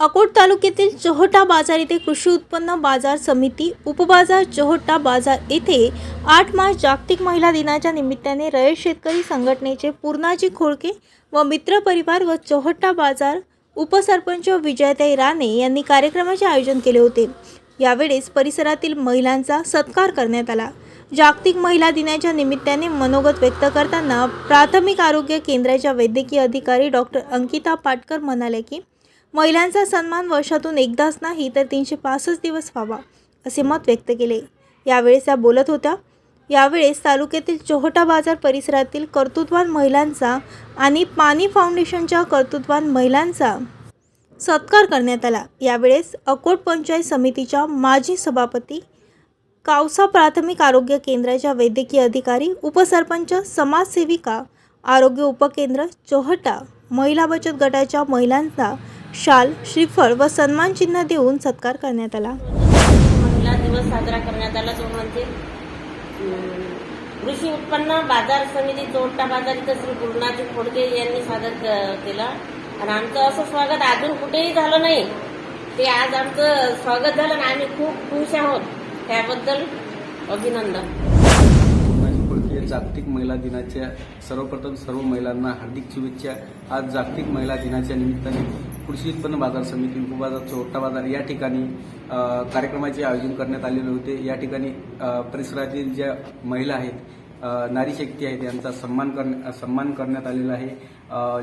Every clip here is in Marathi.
अकोट तालुक्यातील चोहटा बाजार येथे कृषी उत्पन्न बाजार समिती उपबाजार चोहटा बाजार येथे आठ मार्च जागतिक महिला दिनाच्या निमित्ताने रयत शेतकरी संघटनेचे पूर्णाजी खोळके व मित्र परिवार व चोहटा बाजार उपसरपंच विजयताई राणे यांनी कार्यक्रमाचे आयोजन केले होते. यावेळेस परिसरातील महिलांचा सत्कार करण्यात आला. जागतिक महिला दिनाच्या निमित्ताने मनोगत व्यक्त करताना प्राथमिक आरोग्य केंद्राच्या वैद्यकीय अधिकारी डॉक्टर अंकिता पाटकर म्हणाले की महिलांचा सन्मान वर्षातून एकदाच नाही तर तीनशे पासष्ट दिवस व्हावा असे मत व्यक्त केले. यावेळेस त्या बोलत होत्या यावेळेस तालुक्यातील चोहटा बाजार परिसरातील कर्तृत्वान महिलांचा आणि पाणी फाउंडेशनच्या कर्तृत्वान महिलांचा सत्कार करण्यात आला. यावेळेस अकोट पंचायत समितीच्या माजी सभापती कावसा प्राथमिक आरोग्य केंद्राच्या वैद्यकीय अधिकारी उपसरपंच समाजसेविका आरोग्य उपकेंद्र चोहटा महिला बचत गटाच्या महिलांचा शाल श्रीफळ व सन्मान चिन्ह देऊन सत्कार करण्यात आला. महिला दिवस साजरा करण्यात आला जो म्हणजे अं, कृषी उत्पन्न बाजार समिती चोरटा बाजार इथं श्री पूर्णाजी खोडके यांनी सादर क- केला. आणि आमचं असं स्वागत अजून कुठेही झालं नाही. ते आज आमचं स्वागत झालं आणि आम्ही खूप खुश आहोत. त्याबद्दल अभिनंदन. जागतिक महिला दिनाच्या सर्वप्रथम सर्व महिलांना हार्दिक शुभेच्छा. आज जागतिक महिला दिनाच्या निमित्ताने कृषी उत्पन्न बाजार समिती उपबाजार चोरटा बाजार या ठिकाणी कार्यक्रमाचे आयोजन करण्यात आलेले होते. या ठिकाणी परिसरातील ज्या महिला आहेत नारी शक्ती आहे त्यांचा सन्मान करण्या सन्मान करण्यात आलेला आहे.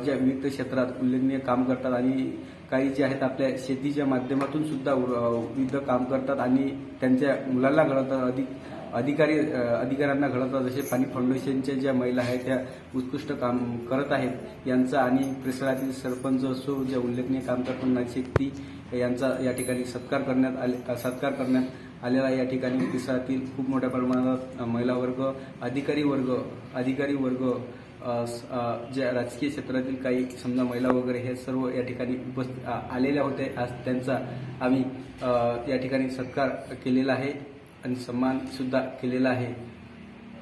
ज्या विविध क्षेत्रात उल्लेखनीय काम करतात आणि काही जे आहेत आपल्या शेतीच्या माध्यमातून सुद्धा विविध काम करतात आणि त्यांच्या मुलांना घडवतात अधिक अधिकारी अधिकाऱ्यांना घडवतात. जसे पाणी फाउंडेशनच्या ज्या महिला आहेत त्या उत्कृष्ट काम करत आहेत यांचा आणि परिसरातील सरपंच असो ज्या उल्लेखनीय काम करतात शक्ती यांचा या ठिकाणी सत्कार करण्यात आले सत्कार करण्यात आलेला या ठिकाणी. परिसरातील खूप मोठ्या प्रमाणात महिला वर्ग अधिकारी वर्ग अधिकारी वर्ग स- ज्या राजकीय क्षेत्रातील काही समजा महिला वगैरे हे सर्व या ठिकाणी उपस्थित आलेल्या होते. आज त्यांचा आम्ही या ठिकाणी सत्कार केलेला आहे आणि सन्मान सुद्धा केलेला आहे.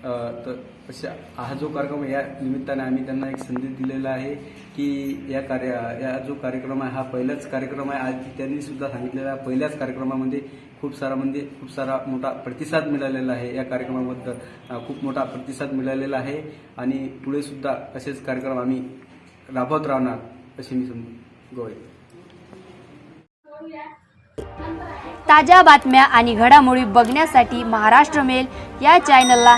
तर अशा हा जो कार्यक्रम या निमित्ताने आम्ही त्यांना एक संधी दिलेला आहे की या कार्य या जो कार्यक्रम आहे हा पहिलाच कार्यक्रम आहे. आज त्यांनी सुद्धा सांगितलेला आहे, पहिल्याच कार्यक्रमामध्ये खूप सारा म्हणजे खूप सारा मोठा प्रतिसाद मिळालेला आहे. या कार्यक्रमाबद्दल खूप मोठा प्रतिसाद मिळालेला आहे आणि पुढे सुद्धा असेच कार्यक्रम आम्ही राबवत राहणार असे मी समजू गोय. ताज्या बातम्या आणि घडामोडी बघण्यासाठी महाराष्ट्र मेल या चॅनलला